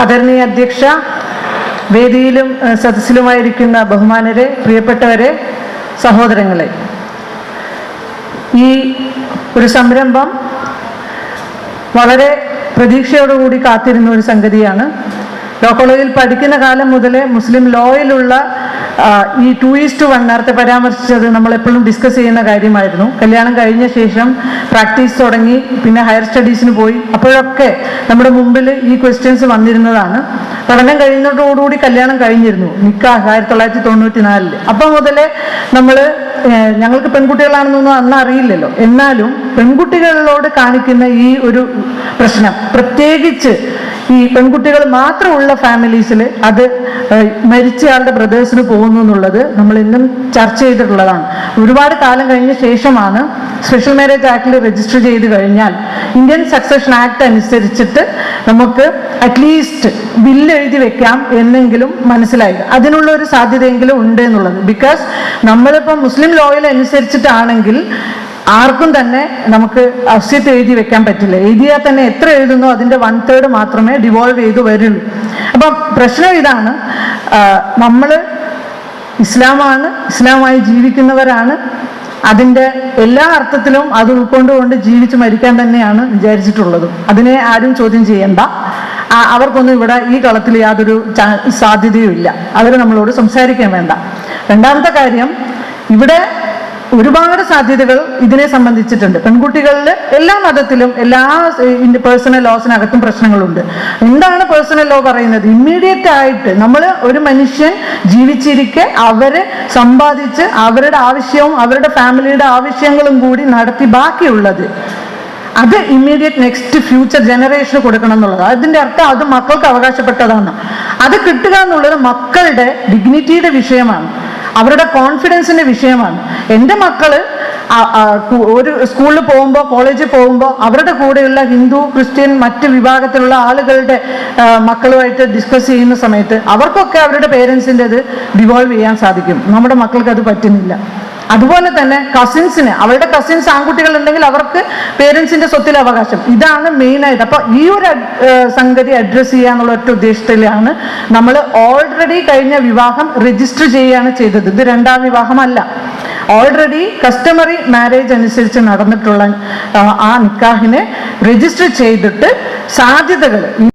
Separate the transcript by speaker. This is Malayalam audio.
Speaker 1: ആദരണീയ അധ്യക്ഷ വേദിയിലും സദസ്സിലുമായിരിക്കുന്ന ബഹുമാനരെ പ്രിയപ്പെട്ടവരെ സഹോദരങ്ങളെ. ഈ ഒരു സംരംഭം വളരെ പ്രതീക്ഷയോടുകൂടി കാത്തിരുന്ന ഒരു സംഗതിയാണ്. ലോ കോളേജിൽ പഠിക്കുന്ന കാലം മുതലേ മുസ്ലിം ലോയിലുള്ള ഈ ടു ഈസ്റ്റ് വൺ നേരത്തെ പരാമർശിച്ചത് നമ്മൾ എപ്പോഴും ഡിസ്കസ് ചെയ്യുന്ന കാര്യമായിരുന്നു. കല്യാണം കഴിഞ്ഞ ശേഷം പ്രാക്ടീസ് തുടങ്ങി പിന്നെ ഹയർ സ്റ്റഡീസിന് പോയി. അപ്പോഴൊക്കെ നമ്മുടെ മുമ്പിൽ ഈ ക്വസ്റ്റ്യൻസ് വന്നിരുന്നതാണ്. പഠനം കഴിയുന്നതോടുകൂടി കല്യാണം കഴിഞ്ഞിരുന്നു. മിക്ക ആയിരത്തി തൊള്ളായിരത്തി തൊണ്ണൂറ്റി നാലിൽ അപ്പം മുതലേ നമ്മൾ ഞങ്ങൾക്ക് പെൺകുട്ടികളാണെന്നൊന്നും അന്ന് അറിയില്ലല്ലോ. എന്നാലും പെൺകുട്ടികളോട് കാണിക്കുന്ന ഈ ഒരു പ്രശ്നം പ്രത്യേകിച്ച് ഈ പെൺകുട്ടികൾ മാത്രമുള്ള ഫാമിലീസിൽ അത് മരിച്ചയാളുടെ ബ്രദേഴ്സിന് പോകുന്നു എന്നുള്ളത് നമ്മൾ ഇന്നും ചർച്ച ചെയ്തിട്ടുള്ളതാണ്. ഒരുപാട് കാലം കഴിഞ്ഞ ശേഷമാണ് സ്പെഷ്യൽ മാരേജ് ആക്ടിൽ രജിസ്റ്റർ ചെയ്ത് കഴിഞ്ഞാൽ ഇന്ത്യൻ സക്സഷൻ ആക്ട് അനുസരിച്ചിട്ട് നമുക്ക് അറ്റ്ലീസ്റ്റ് ബില്ല് എഴുതി വെക്കാം എന്നെങ്കിലും മനസ്സിലായി. അതിനുള്ള ഒരു സാധ്യതയെങ്കിലും ഉണ്ട് എന്നുള്ളത്. ബിക്കോസ് നമ്മളിപ്പോൾ മുസ്ലിം ലോയിൽ അനുസരിച്ചിട്ടാണെങ്കിൽ ആർക്കും തന്നെ നമുക്ക് അസ്യത്ത് എഴുതി വെക്കാൻ പറ്റില്ല. എഴുതിയാൽ തന്നെ എത്ര എഴുതുന്നോ അതിന്റെ വൺ തേർഡ് മാത്രമേ ഡിവോൾവ് ചെയ്ത് വരുള്ളൂ. അപ്പം പ്രശ്നം ഇതാണ്. നമ്മൾ ഇസ്ലാമാണ് ഇസ്ലാമായി ജീവിക്കുന്നവരാണ്. അതിന്റെ എല്ലാ അർത്ഥത്തിലും അത് ഉൾക്കൊണ്ടുകൊണ്ട് ജീവിച്ച് മരിക്കാൻ തന്നെയാണ് വിചാരിച്ചിട്ടുള്ളത്. അതിനെ ആരും ചോദ്യം ചെയ്യണ്ട. അവർക്കൊന്നും ഇവിടെ ഈ കളത്തിൽ യാതൊരു സാധ്യതയും ഇല്ല അവർ നമ്മളോട് സംസാരിക്കാൻ വേണ്ട. രണ്ടാമത്തെ കാര്യം ഇവിടെ ഒരുപാട് സാധ്യതകൾ ഇതിനെ സംബന്ധിച്ചിട്ടുണ്ട്. പെൺകുട്ടികളിൽ എല്ലാ മതത്തിലും എല്ലാ പേഴ്സണൽ ലോസിനകത്തും പ്രശ്നങ്ങളുണ്ട്. എന്താണ് പേഴ്സണൽ ലോ പറയുന്നത്? ഇമ്മീഡിയറ്റ് ആയിട്ട് നമ്മൾ ഒരു മനുഷ്യൻ ജീവിച്ചിരിക്കെ അവരെ സമ്പാദിച്ച് അവരുടെ ആവശ്യവും അവരുടെ ഫാമിലിയുടെ ആവശ്യങ്ങളും കൂടി നടത്തി ബാക്കിയുള്ളത്. അത് ഇമ്മീഡിയറ്റ് നെക്സ്റ്റ് ഫ്യൂച്ചർ ജനറേഷന് കൊടുക്കണം എന്നുള്ളത്. അതിന്റെ അർത്ഥം അത് മക്കൾക്ക് അവകാശപ്പെട്ടതാണ്. അത് കിട്ടുക എന്നുള്ളത് മക്കളുടെ ഡിഗ്നിറ്റിയുടെ വിഷയമാണ്. അവരുടെ കോൺഫിഡൻസിന്റെ വിഷയമാണ്. എന്റെ മക്കൾ ഒരു സ്കൂളിൽ പോകുമ്പോൾ കോളേജിൽ പോകുമ്പോൾ അവരുടെ കൂടെയുള്ള ഹിന്ദു ക്രിസ്ത്യൻ മറ്റ് വിഭാഗത്തിലുള്ള ആളുകളുടെ മക്കളുമായിട്ട് ഡിസ്കസ് ചെയ്യുന്ന സമയത്ത് അവർക്കൊക്കെ അവരുടെ പേരൻസിന്റെത് ഡിവോൾവ് ചെയ്യാൻ സാധിക്കും. നമ്മുടെ മക്കൾക്ക് അത് പറ്റുന്നില്ല. അതുപോലെ തന്നെ കസിൻസിന് അവരുടെ കസിൻസ് ആൺകുട്ടികൾ ഉണ്ടെങ്കിൽ അവർക്ക് പേരൻസിന്റെ സ്വത്തിൽ അവകാശം. ഇതാണ് മെയിൻ ആയിട്ട്. അപ്പൊ ഈ ഒരു സംഗതി അഡ്രസ്സ് അഡ്രസ് ചെയ്യാന്നുള്ള ഒറ്റ ഉദ്ദേശത്തിലാണ് നമ്മൾ ഓൾറെഡി കഴിഞ്ഞ വിവാഹം രജിസ്റ്റർ ചെയ്യുകയാണ് ചെയ്തത്. ഇത് രണ്ടാം വിവാഹമല്ല. ഓൾറെഡി കസ്റ്റമറി മാരേജ് അനുസരിച്ച് നടന്നിട്ടുള്ള ആ നിക്കാഹിനെ രജിസ്റ്റർ ചെയ്തിട്ട് സാധ്യതകൾ